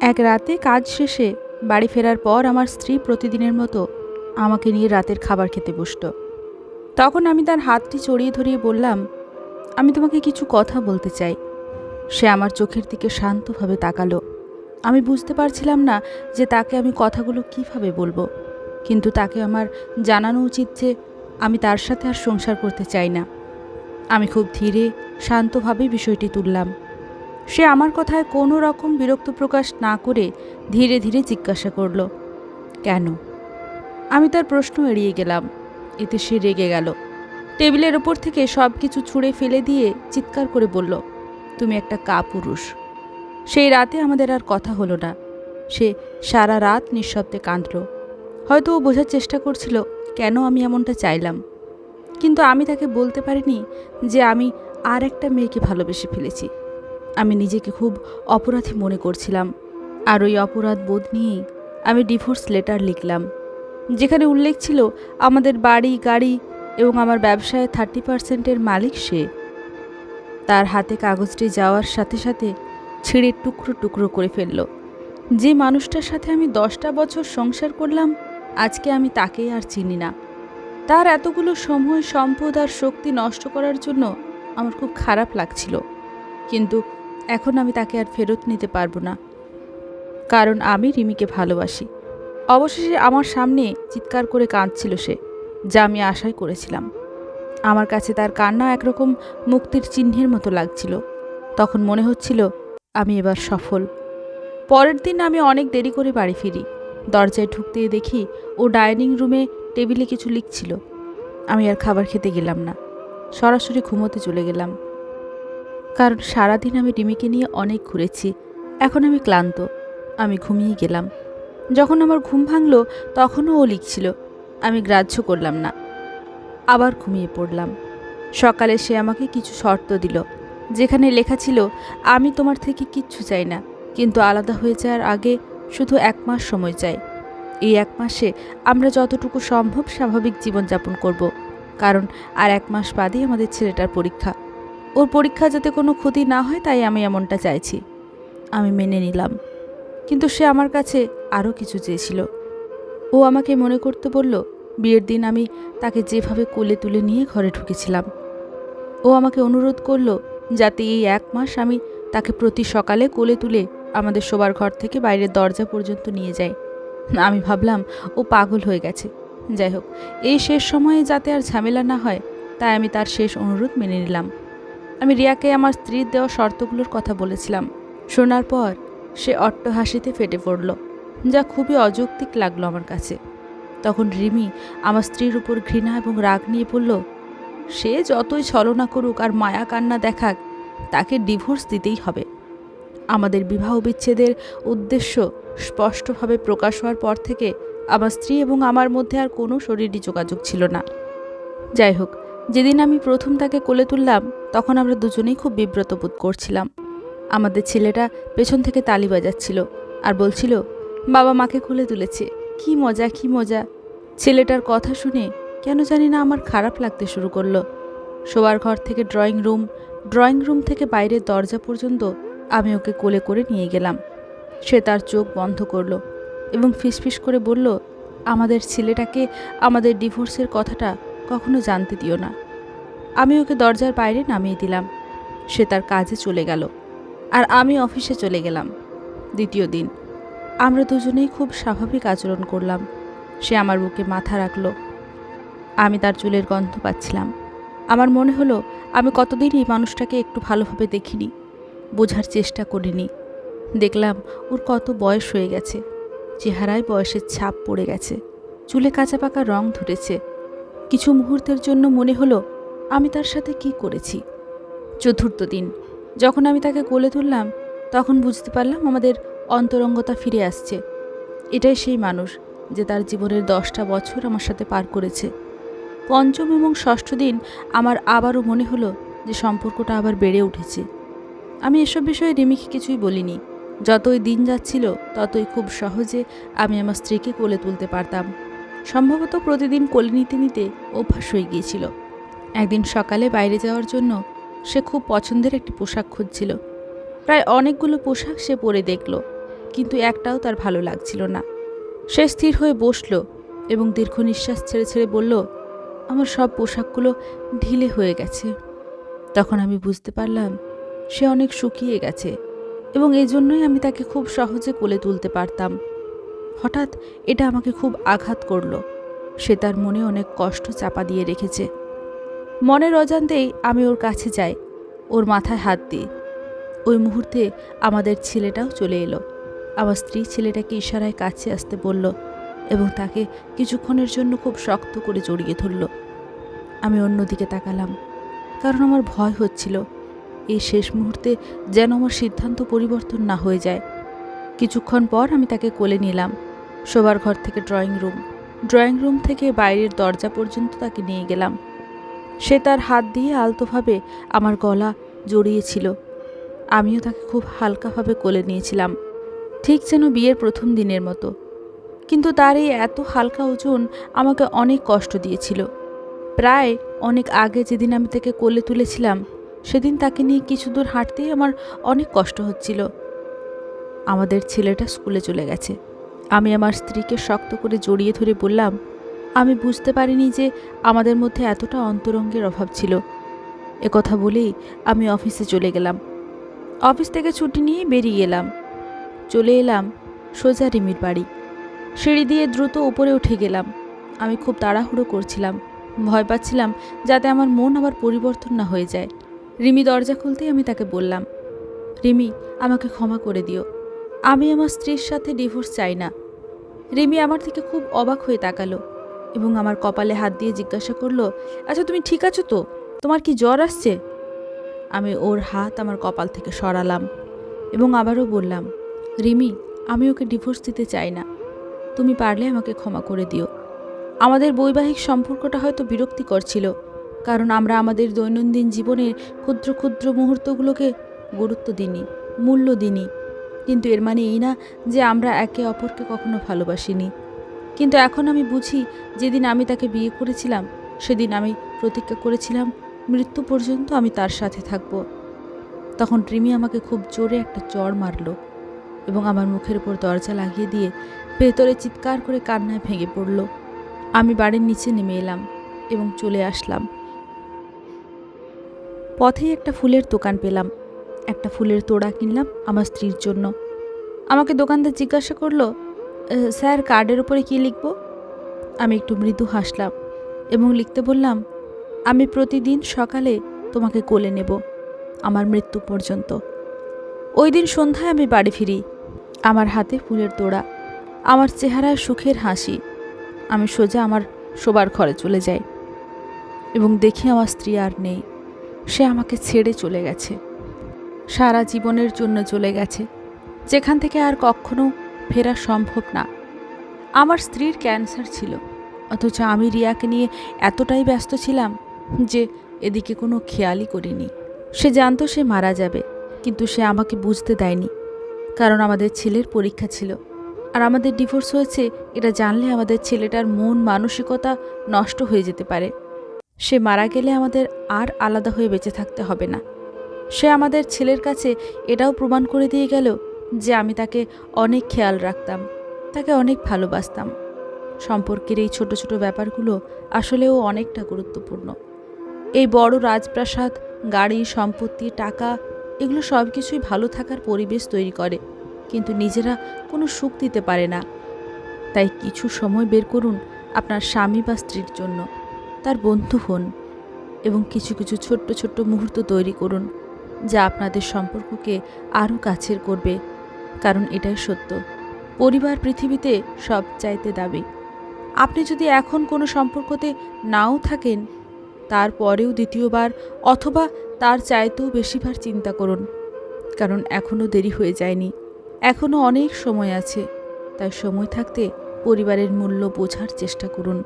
এক রাতে কাজ শেষে বাড়ি ফেরার পর আমার স্ত্রী প্রতিদিনের মতো আমাকে নিয়ে রাতের খাবার খেতে বসত। তখন আমি তার হাতটি চড়িয়ে ধরিয়ে বললাম, আমি তোমাকে কিছু কথা বলতে চাই। সে আমার চোখের দিকে শান্তভাবে তাকালো। আমি বুঝতে পারছিলাম না যে তাকে আমি কথাগুলো কীভাবে বলব, কিন্তু তাকে আমার জানানো উচিত যে আমি তার সাথে আর সংসার করতে চাই না। আমি খুব ধীরে, শান্তভাবে বিষয়টি তুললাম। সে আমার কথায় কোনো রকম বিরক্ত প্রকাশ না করে ধীরে ধীরে জিজ্ঞাসা করল, কেন? আমি তার প্রশ্ন এড়িয়ে গেলাম। এতে সে রেগে গেল। টেবিলের ওপর থেকে সব কিছু ছুঁড়ে ফেলে দিয়ে চিৎকার করে বলল, তুমি একটা কাপুরুষ। সেই রাতে আমাদের আর কথা হলো না। সে সারা রাত নিঃশব্দে কাঁদল। হয়তো ও বোঝার চেষ্টা করছিল, কেন আমি এমনটা চাইলাম? কিন্তু আমি তাকে বলতে পারিনি যে আমি আর একটা মেয়েকে ভালোবেসে ফেলেছি। আমি নিজেকে খুব অপরাধী মনে করছিলাম। আর ওই অপরাধ বোধ নিয়েই আমি ডিভোর্স লেটার লিখলাম। যেখানে উল্লেখ ছিল, আমাদের বাড়ি, গাড়ি এবং আমার ব্যবসায় থার্টি পার্সেন্টের মালিক সে। তার হাতে কাগজটি যাওয়ার সাথে সাথে ছিঁড়ে টুকরো টুকরো করে ফেলল। যে মানুষটার সাথে আমি দশটা বছর সংসার করলাম, আজকে আমি তাকেই আর চিনি না। তার এতগুলো সময়, সম্পদ আর শক্তি নষ্ট করার জন্য আমার খুব খারাপ লাগছিল। কিন্তু এখন আমি তাকে আর ফেরত নিতে পারব না। কারণ আমি রিমিকে ভালোবাসি। অবশেষে আমার সামনে চিৎকার করে কাঁদছিল সে, যা আমি আশাই করেছিলাম। আমার কাছে তার কান্না একরকম মুক্তির চিহ্নের মতো লাগছিল। তখন মনে হচ্ছিল, আমি এবার সফল। পরের দিন আমি অনেক দেরি করে বাড়ি ফিরি। দরজায় ঢুকতে দেখি ও ডাইনিং রুমে টেবিলে কিছু লিখছিল। আমি আর খাবার খেতে গেলাম না। সরাসরি ঘুমোতে চলে গেলাম। কারণ সারাদিন আমি রিমিকে নিয়ে অনেক ঘুরেছি। এখন আমি ক্লান্ত। আমি ঘুমিয়ে গেলাম। যখন আমার ঘুম ভাঙলো, তখনও ও লিখছিল, আমি গ্রাহ্য করলাম না। আবার ঘুমিয়ে পড়লাম। সকালে সে আমাকে কিছু শর্ত দিল, যেখানে লেখা ছিল, আমি তোমার থেকে কিচ্ছু চাই না, কিন্তু আলাদা হয়ে যাওয়ার আগে শুধু এক মাস সময় চাই। এই এক মাসে আমরা যতটুকু সম্ভব স্বাভাবিক জীবনযাপন করব, কারণ আর এক মাস বাদেই আমাদের ছেলেটার পরীক্ষা। ওর পরীক্ষা যাতে কোনো ক্ষতি না হয়, তাই আমি এমনটা চাইছি। আমি মেনে নিলাম। কিন্তু সে আমার কাছে আরও কিছু চেয়েছিল। ও আমাকে মনে করতে বলল, বিয়ের দিন আমি তাকে যেভাবে কোলে তুলে নিয়ে ঘরে ঢুকেছিলাম। ও আমাকে অনুরোধ করল, যাতে এই এক মাস আমি তাকে প্রতি সকালে কোলে তুলে আমাদের শোবার ঘর থেকে বাইরের দরজা পর্যন্ত নিয়ে যাই। আমি ভাবলাম, ও পাগল হয়ে গেছে। যাই হোক, এই শেষ সময়ে যাতে আর ঝামেলা না হয়, তাই আমি তার শেষ অনুরোধ মেনে নিলাম। আমি রিয়াকে আমার স্ত্রীর দেওয়া শর্তগুলোর কথা বলেছিলাম। শোনার পর সে অট্ট হাসিতে ফেটে পড়ল, যা খুবই অযৌক্তিক লাগল আমার কাছে। তখন রিমি আমার স্ত্রীর উপর ঘৃণা এবং রাগ নিয়ে পড়ল সে যতই ছলনা করুক আর মায়া কান্না দেখাক, তাকে ডিভোর্স দিতেই হবে। আমাদের বিবাহ বিচ্ছেদের উদ্দেশ্য স্পষ্টভাবে প্রকাশ হওয়ার পর থেকে আমার স্ত্রী এবং আমার মধ্যে আর কোনো শরীরই যোগাযোগ ছিল না। যাই হোক যেদিন আমি প্রথম তাকে কোলে তুললাম, তখন আমরা দুজনেই খুব বিব্রত বোধ করছিলাম। আমাদের ছেলেটা পেছন থেকে তালি বাজাচ্ছিল আর বলছিল, বাবা মাকে কোলে তুলেছে। কি মজা কি মজা। ছেলেটার কথা শুনে কেন জানি না আমার খারাপ লাগতে শুরু করল। শোবার ঘর থেকে ড্রয়িং রুম ড্রয়িং রুম থেকে বাইরের দরজা পর্যন্ত আমি ওকে কোলে করে নিয়ে গেলাম। সে তার চোখ বন্ধ করল এবং ফিসফিস করে বলল, আমাদের ছেলেটাকে আমাদের ডিভোর্সের কথাটা কখনো জানতে দিও না। আমি ওকে দরজার বাইরে নামিয়ে দিলাম। সে তার কাজে চলে গেল। আর আমি অফিসে চলে গেলাম। দ্বিতীয় দিন। আমরা দুজনেই খুব স্বাভাবিক আচরণ করলাম। সে আমার বুকে মাথা রাখল। আমি তার চুলের গন্ধ পাচ্ছিলাম। আমার মনে হলো, আমি কতদিন এই মানুষটাকে একটু ভালোভাবে দেখিনি। বোঝার চেষ্টা করিনি। দেখলাম, ওর কত বয়স হয়ে গেছে। চেহারায় বয়সের ছাপ পড়ে গেছে। চুলে কাঁচা পাকা রং ধরেছে। কিছু মুহূর্তের জন্য মনে হলো, আমি তার সাথে কি করেছি। চতুর্থ দিন, যখন আমি তাকে কোলে তুললাম, তখন বুঝতে পারলাম আমাদের অন্তরঙ্গতা ফিরে আসছে। এটাই সেই মানুষ যে তার জীবনের দশটা বছর আমার সাথে পার করেছে। পঞ্চম এবং ষষ্ঠ দিন আমার আবারও মনে হলো যে সম্পর্কটা আবার বেড়ে উঠেছে। আমি এসব বিষয়ে রিমিকে কিছুই বলিনি। যতই দিন যাচ্ছিল, ততই খুব সহজে আমি আমার স্ত্রীকে কোলে তুলতে পারতাম। সম্ভবত প্রতিদিন কোলে নিতে নিতে অভ্যাস হয়ে গিয়েছিল। একদিন সকালে বাইরে যাওয়ার জন্য সে খুব পছন্দের একটি পোশাক খুঁজছিল। প্রায় অনেকগুলো পোশাক সে পরে দেখল, কিন্তু একটাও তার ভালো লাগছিল না। সে স্থির হয়ে বসল এবং দীর্ঘ নিঃশ্বাস ছেড়ে ছেড়ে বলল, আমার সব পোশাকগুলো ঢিলে হয়ে গেছে। তখন আমি বুঝতে পারলাম, সে অনেক শুকিয়ে গেছে এবং এই জন্যই আমি তাকে খুব সহজে কোলে তুলতে পারতাম। হঠাৎ এটা আমাকে খুব আঘাত করল। সে তার মনে অনেক কষ্ট চাপা দিয়ে রেখেছে। মনের অজান্তেই আমি ওর কাছে যাই, ওর মাথায় হাত দিই। ওই মুহূর্তে আমাদের ছেলেটাও চলে এলো। আমার স্ত্রী ছেলেটাকে ইশারায় কাছে আসতে বলল এবং তাকে কিছুক্ষণের জন্য খুব শক্ত করে জড়িয়ে ধরল। আমি অন্যদিকে তাকালাম, কারণ আমার ভয় হচ্ছিল। এই শেষ মুহূর্তে যেন আমার সিদ্ধান্ত পরিবর্তন না হয়ে যায়। কিছুক্ষণ পর আমি তাকে কোলে নিলাম। শোবার ঘর থেকে ড্রয়িং রুম। ড্রয়িং রুম থেকে বাইরের দরজা পর্যন্ত তাকে নিয়ে গেলাম। সে তার হাত দিয়ে আলতোভাবে আমার গলা জড়িয়েছিল। আমিও তাকে খুব হালকাভাবে কোলে নিয়েছিলাম, ঠিক যেন বিয়ের প্রথম দিনের মতো। কিন্তু তার এই এত হালকা ওজন আমাকে অনেক কষ্ট দিয়েছিল। প্রায় অনেক আগে যেদিন আমি তাকে কোলে তুলেছিলাম, সেদিন তাকে নিয়ে কিছু দূর হাঁটতেই আমার অনেক কষ্ট হচ্ছিল। আমাদের ছেলেটা স্কুলে চলে গেছে। আমি আমার স্ত্রীকে শক্ত করে জড়িয়ে ধরে বললাম, আমি বুঝতে পারিনি যে আমাদের মধ্যে এতটা অন্তরঙ্গের অভাব ছিল। কথা বলেই আমি অফিসে চলে গেলাম। অফিস থেকে ছুটি নিয়ে বেরিয়ে এলাম। চলে এলাম সোজা রিমির বাড়ি। সিঁড়ি দিয়ে দ্রুত উপরে উঠে গেলাম। আমি খুব তাড়াহুড়ো করছিলাম। ভয় পাচ্ছিলাম যাতে আমার মন আবার পরিবর্তন না হয়ে যায়। রিমি দরজা খুলতেই আমি তাকে বললাম, রিমি, আমাকে ক্ষমা করে দিও। আমি আমার স্ত্রীর সাথে ডিভোর্স চাই না। রিমি আমার থেকে খুব অবাক হয়ে তাকালো এবং আমার কপালে হাত দিয়ে জিজ্ঞাসা করল আচ্ছা তুমি ঠিক আছো তো? তোমার কি জ্বর আসছে? আমি ওর হাত আমার কপাল থেকে সরালাম এবং আবারও বললাম, রিমি, আমি ওকে ডিভোর্স দিতে চাই না। তুমি পারলে আমাকে ক্ষমা করে দিও। আমাদের বৈবাহিক সম্পর্কটা হয়তো বিরক্তিকর ছিল, কারণ আমরা আমাদের দৈনন্দিন জীবনের ক্ষুদ্র ক্ষুদ্র মুহূর্তগুলোকে গুরুত্ব দিইনি, মূল্য দিইনি। কিন্তু এর মানে এই না যে আমরা একে অপরকে কখনো ভালোবাসিনি। কিন্তু এখন আমি বুঝি যেদিন আমি তাকে বিয়ে করেছিলাম, সেদিন আমি প্রতিজ্ঞা করেছিলাম, মৃত্যু পর্যন্ত আমি তার সাথে থাকব। তখন রিমি আমাকে খুব জোরে একটা চড় মারলো এবং আমার মুখের উপর দরজা লাগিয়ে দিয়ে ভেতরে চিৎকার করে কান্নায় ভেঙে পড়ল। আমি বাড়ির নিচে নেমে এলাম এবং চলে আসলাম। পথেই একটা ফুলের দোকান পেলাম। একটা ফুলের তোড়া কিনলাম আমার স্ত্রীর জন্য। আমাকে দোকানদার জিজ্ঞাসা করল স্যার, কার্ডের উপরে কী লিখব? আমি একটু মৃদু হাসলাম এবং লিখতে বললাম, আমি প্রতিদিন সকালে তোমাকে কোলে নেব, আমার মৃত্যু পর্যন্ত। ওই দিন সন্ধ্যায় আমি বাড়ি ফিরি, আমার হাতে ফুলের তোড়া, আমার চেহারায় সুখের হাসি। আমি সোজা আমার শোবার ঘরে চলে যাই এবং দেখি আমার স্ত্রী আর নেই। সে আমাকে ছেড়ে চলে গেছে। সারা জীবনের জন্য চলে গেছে। যেখান থেকে আর কখনো ফেরা সম্ভব না। আমার স্ত্রীর ক্যান্সার ছিল, অথচ আমি রিয়াকে নিয়ে এতটাই ব্যস্ত ছিলাম যে এদিকে কোনো খেয়ালই করিনি। সে জানতো সে মারা যাবে, কিন্তু সে আমাকে বুঝতে দেয়নি, কারণ আমাদের ছেলের পরীক্ষা ছিল। আর আমাদের ডিভোর্স হয়েছে, এটা জানলে আমাদের ছেলেটার মন মানসিকতা নষ্ট হয়ে যেতে পারে। সে মারা গেলে আমাদের আর আলাদা হয়ে বেঁচে থাকতে হবে না। সে আমাদের ছেলের কাছে এটাও প্রমাণ করে দিয়ে গেল যে আমি তাকে অনেক খেয়াল রাখতাম, তাকে অনেক ভালোবাসতাম। সম্পর্কের এই ছোট ছোট ব্যাপারগুলো আসলেও অনেকটা গুরুত্বপূর্ণ। এই বড় রাজপ্রাসাদ, গাড়ি, সম্পত্তি, টাকা, এগুলো সব কিছুই ভালো থাকার পরিবেশ তৈরি করে, কিন্তু নিজেরা কোনো সুখ দিতে পারে না। তাই কিছু সময় বের করুন আপনার স্বামী বা স্ত্রীর জন্য, তার বন্ধু হন এবং কিছু কিছু ছোট্ট ছোট্ট মুহূর্ত তৈরি করুন। যা আপনাদের সম্পর্ককে আরও কাছের করবে, কারণ এটাই সত্য। পরিবার পৃথিবীতে সব চাইতে দাবি আপনি যদি এখন কোনো সম্পর্কতে নাও থাকেন তারপরেও দ্বিতীয়বার অথবা তার চাইতেও বেশিবার চিন্তা করুন, কারণ এখনও দেরি হয়ে যায়নি। এখনও অনেক সময় আছে, তাই সময় থাকতে পরিবারের মূল্য বোঝার চেষ্টা করুন।